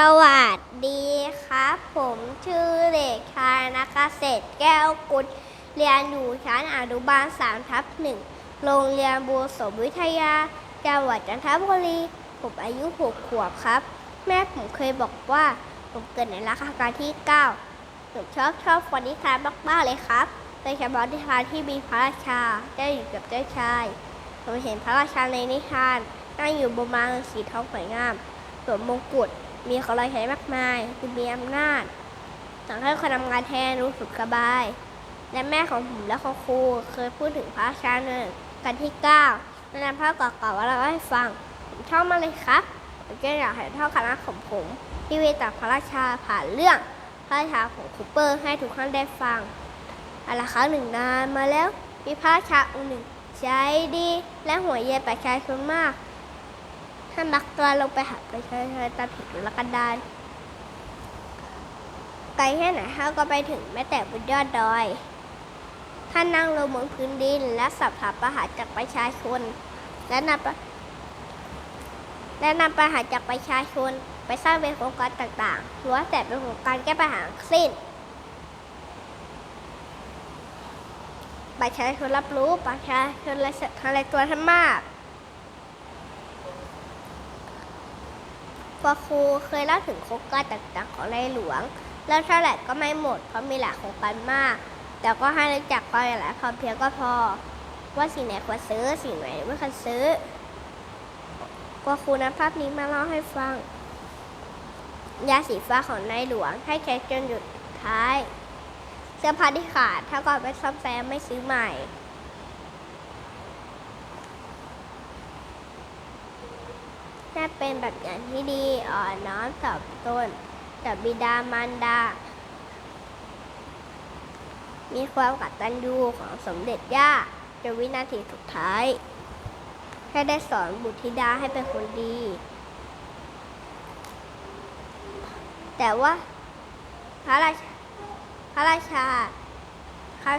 สวัสดีครับ ผมชื่อเด็กชายนักเกษตรแก้วกุลเรียนอยู่ชั้นอนุบาล3ทับหนึ่งโรงเรียนบูสมวิทยาจังหวัดจันทบุรี ผมอายุ6ขวบครับ แม่ผมเคยบอกว่าผมเกิดในรัชกาลที่9ผมชอบชอบฟันนิทานมากๆเลยครับโดยเฉพาะนิทานที่มีพระราชาได้อยู่กับเจ้าชายผมเห็นพระราชาในนิทานนั่งอยู่บนม้าสีทองสวยงามสวมมงกุฎ มีของเราใช้มากมายคือมีอำนาจสั่งให้คนทำงานแทนรู้สึกสบาย และแม่ของผมและคุณครูเคยพูดถึงพระชาหนึ่งกันที่เก้าและนำภาพเก่าๆว่าเราให้ฟัง ผมชอบมากเลยครับผมก็อยากให้เท่าคณะของผมที่วีจากพระราชาผ่านเรื่องพระราชาของคูเปอร์ให้ทุกท่านได้ฟังอาละครั้งหนึ่งนานมาแล้วมีพระราชาองค์หนึ่งใจดีและหัวเย็นประชาชนมาก ท่านมักตัวลงไปหาประชาชนตามผิดละกันดานไกลแค่ไหนท่าก็ไปถึงแม้แต่บนยอดดอย ท่านนั่งลงบนพื้นดิน และสอบถามปัญหาจากประชาชน และนำและนำปัญหาจากประชาชน ไปสร้างเป็นโครงการต่างๆล้วนแต่เป็นโครงการแก้ปัญหาสิ้นประชาชนรับรู้ประชาชนและศรัทธาในตัวท่านมาก พอครูเคยเล่าถึงโครงการต่างๆของในหลวง แล้วเท่าไหร่ก็ไม่หมดเพราะมีหลายโครงการมาก แต่ก็ให้รู้จักความหลายพอเพียงก็พอ ว่าสิ่งไหนควรซื้อสิ่งไหนไม่ควรซื้อพอครูนำภาพนี้มาเล่าให้ฟัง ยาสีฟ้าของในหลวง ให้ใช้จนหยุดท้าย เสื้อผ้าที่ขาดถ้าก่อนไปซ่อมแซมไม่ซื้อใหม่ น่าเป็นแบบอย่างที่ดีอ่อนน้อมต่อตนต่อบิดามารดา มีความกตัญญูของสมเด็จย่าจนวินาทีสุดท้ายให้ได้สอนบุตรธิดาให้เป็นคนดี แต่ว่าพระราชาพระราชาครับ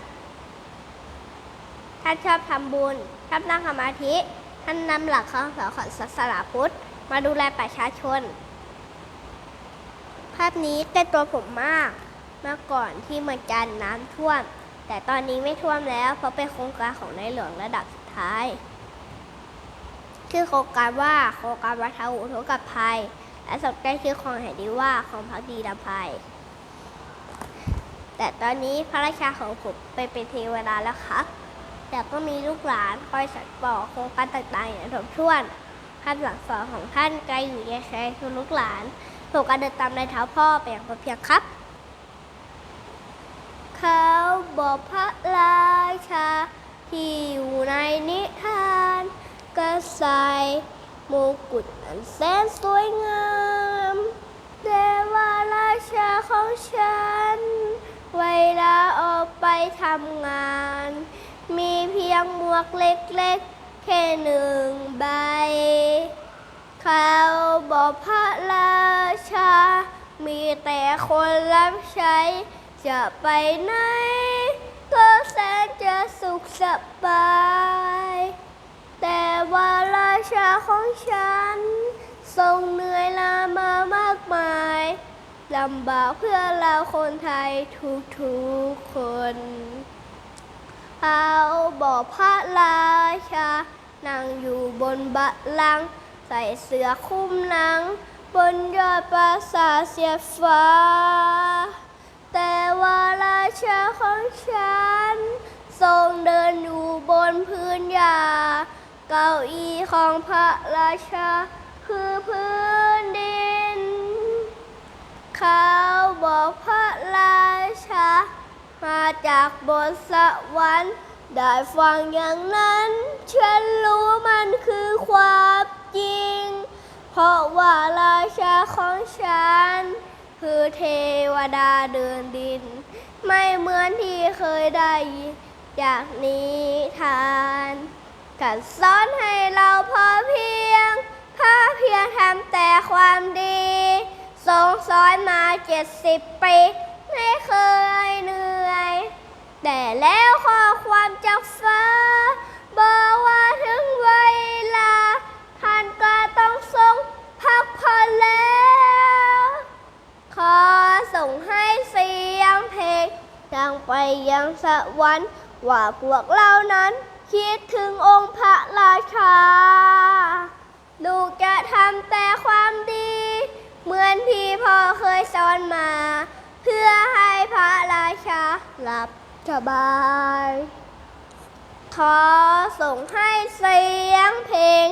ท่านชอบทำบุญ ชอบนั่งสมาธิ ท่านนำหลักคำสอนของศาสนาพุทธ มาดูแลประชาชน ภาพนี้ใกล้ตัวผมมาก เมื่อก่อนที่เมืองจันทร์น้ำท่วม แต่ตอนนี้ไม่ท่วมแล้วเพราะเป็นโครงการของในหลวงระดับสุดท้ายชื่อโครงการว่าโครงการวัฒนอุทกภัย และสมได้ชื่อคลองแห่งนี้ว่าคลองพักดีดำภัย แต่ตอนนี้พระราชาของผมไปเป็นเทวดาแล้วครับแต่ก็มีลูกหลานคอยสานต่อโครงการต่างๆอย่างถมท่วน คำสั่งสอนของท่านไกลอยู่ในใจคือลูกหลานผมก็เดินตามในเท้าพ่อไปอย่างพอเพียงครับ เขาบอกพระราชา ที่อยู่ในนิทานก็ใส่มกุฎอันแสนสวยงามแต่ว่าราชาของฉัน เวลาออกไปทำงาน มีเพียงหมวกเล็กๆ แค่หนึ่งใบ พระราชา มีแต่คนรับใช้ จะไปไหน ก็แสนจะสุขสบาย แต่ว่าราชาของฉัน ทรงเหนื่อยลามามากมายลำบากเพื่อเราคนไทยทุกๆคนเขาบอกพระราชานั่งอยู่บนบัลลังก์ ใส่เสื้อคลุมหนัง บนยอดปราสาทเสียฟ้า แต่ว่าราชาของฉัน ทรงเดินอยู่บนพื้นหญ้าเก้าอี้ของพระราชา คือพื้นดิน เขาบอกพระราชา มาจากบนสวรรค์ได้ฟังอย่างนั้น เพราะว่าราชาของฉัน คือเทวดาเดินดิน ไม่เหมือนที่เคยได้ยินจากนิทานการสอนให้เราพอเพียงพาเพียงทำแต่ความดีทรงสอนมาเจ็ดสิบปีไม่เคยเหนื่อย แต่แล้วข้อความจากฟ้าบอกว่า ยังสวรรค์ว่าพวกเรานั้น คิดถึงองค์พระราชา ลูกจะทำแต่ความดี เหมือนพี่พ่อเคยสอนมา เพื่อให้พระราชาหลับสบายขอส่งให้เสียงเพลง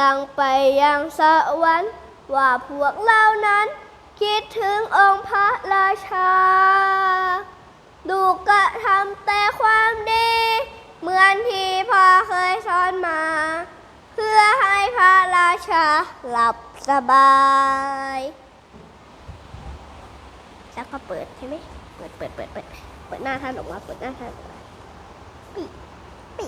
ดังไปยังสวรรค์ว่าพวกเรานั้น คิดถึงองค์พระราชา หลับสบายแล้วก็เปิดใช่ไหมเปิดเปิดเปิดเปิดเปิดหน้าท่านออกมาเปิดหน้าท่านออกมาปิปิ